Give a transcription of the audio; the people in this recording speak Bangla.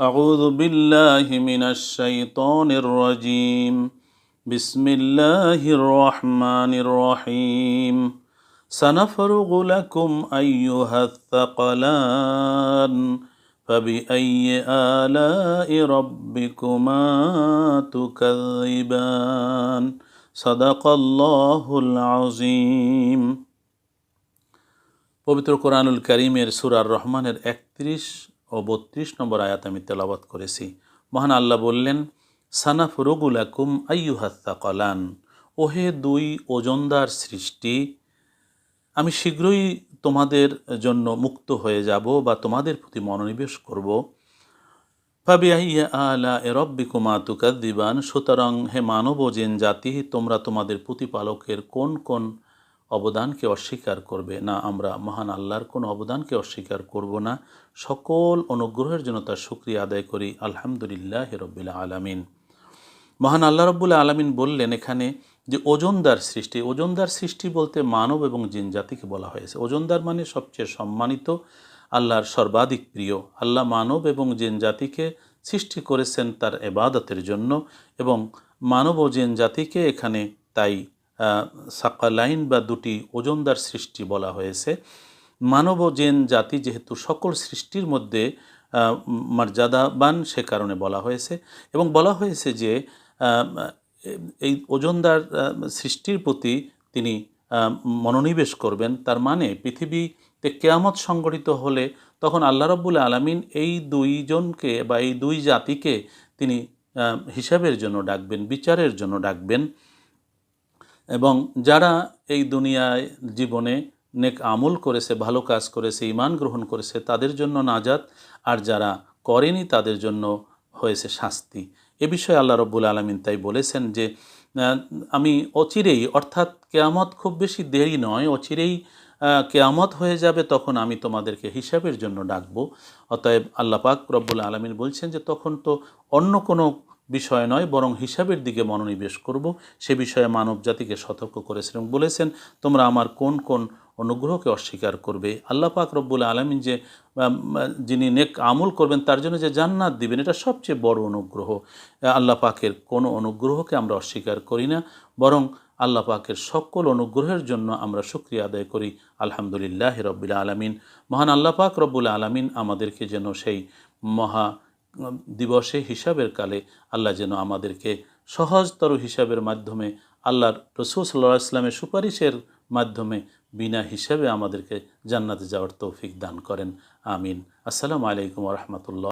أعوذ بالله من الشيطان الرجيم بسم الله الرحمن الرحيم سنفرغ لكم أيها الثقلان فبأي آلاء ربكما تكذبان صدق الله العظيم পবিত্র কোরআনুল করিমের সুরার রহমানের একত্রিশ ও বত্রিশ নম্বর আয়াত আমি তেলাবাত করেছি। মহান আল্লাহ বললেন সানাফ রগুলাকুম আইয়ুহাত্তা কলান ওহে দুই ওজনদার সৃষ্টি, আমি শীঘ্রই তোমাদের জন্য মুক্ত হয়ে যাব বা তোমাদের প্রতি মনোনিবেশ করব। পাবি আইয়া আলা এরব্বিকুমা তুকাদ্দিবান। সুতরাং হে মানব জেন জাতি, তোমরা তোমাদের প্রতিপালকের কোন কোন অবদানকে অস্বীকার করবে। না, আমরা মহান আল্লাহর কোনো অবদানকে অস্বীকার করব না। সকল অনুগ্রহের জন্য তার সুক্রিয়া আদায় করি। আলহামদুলিল্লাহ রব্বিল আলামিন। মহান আল্লাহ রব্বুল আলমিন বললেন এখানে যে, ওজনদার সৃষ্টি। ওজনদার সৃষ্টি বলতে মানব এবং জিন জাতিকে বলা হয়েছে। ওজনদার মানে সবচেয়ে সম্মানিত, আল্লাহর সর্বাধিক প্রিয়। আল্লাহ মানব এবং জিন জাতিকে সৃষ্টি করেছেন তার এবাদতের জন্য এবং মানব ও জিন জাতিকে এখানে তাই সাকালাইন বা দুটি ওজনদার সৃষ্টি বলা হয়েছে। মানব জেন জাতি যেহেতু সকল সৃষ্টির মধ্যে মর্যাদাবান সে কারণে বলা হয়েছে এবং বলা হয়েছে যে এই ওজনদার সৃষ্টির প্রতি তিনি মনোনিবেশ করবেন। তার মানে পৃথিবীতে কেয়ামত সংগঠিত হলে তখন আল্লাহ রব্বুল আলমিন এই দুইজনকে বা এই দুই জাতিকে তিনি হিসাবের জন্য ডাকবেন, বিচারের জন্য ডাকবেন। এবং যারা এই দুনিয়ায় জীবনে নেক আমল করেছে, ভালো কাজ করেছে ইমান গ্রহণ করেছে, তাদের জন্য নাজাত। আর যারা করেনি, তাদের জন্য হয়েছে শাস্তি। এ বিষয়ে আল্লাহ রব্বুল আলমিন তাই বলেছেন যে আমি অচিরেই, অর্থাৎ কেয়ামত খুব বেশি দেরি নয়, অচিরেই কেয়ামত হয়ে যাবে, তখন আমি তোমাদেরকে হিসাবের জন্য ডাকবো। অতএব আল্লাহ পাক রব্বুল আলমিন বলছেন যে, তখন তো অন্য কোনো বিষয় নয়, বরং হিসাবের দিকে মনোনিবেশ করব। সে বিষয়ে মানব জাতিকে সতর্ক করেছেন এবং বলেছেন, তোমরা আমার কোন কোন অনুগ্রহকে অস্বীকার করবে? আল্লাহ পাক রব্বুল আলমিন যে যিনি নেক আমল করবেন, তার জন্য যে জান্নাত দিবেন, এটা সবচেয়ে বড় অনুগ্রহ। আল্লাহ পাকের কোনো অনুগ্রহকে আমরা অস্বীকার করি না, বরং আল্লাহ পাকের সকল অনুগ্রহের জন্য আমরা সুক্রিয়া আদায় করি। আলহামদুলিল্লাহ রব্বুল আলমিন। মহান আল্লাহ পাক রব্বুল আলমিন আমাদেরকে যেন সেই মহা দিবসে হিসাবের কালে আল্লাহ যেন আমাদেরকে সহজতর হিসাবের মাধ্যমে আল্লাহর রসুল সাল্লাহ ইসলামের সুপারিশের মাধ্যমে বিনা হিসাবে আমাদেরকে জান্নাতে যাওয়ার তৌফিক দান করেন। আমিন। আসসালামু আলাইকুম রহমতুল্লাহ।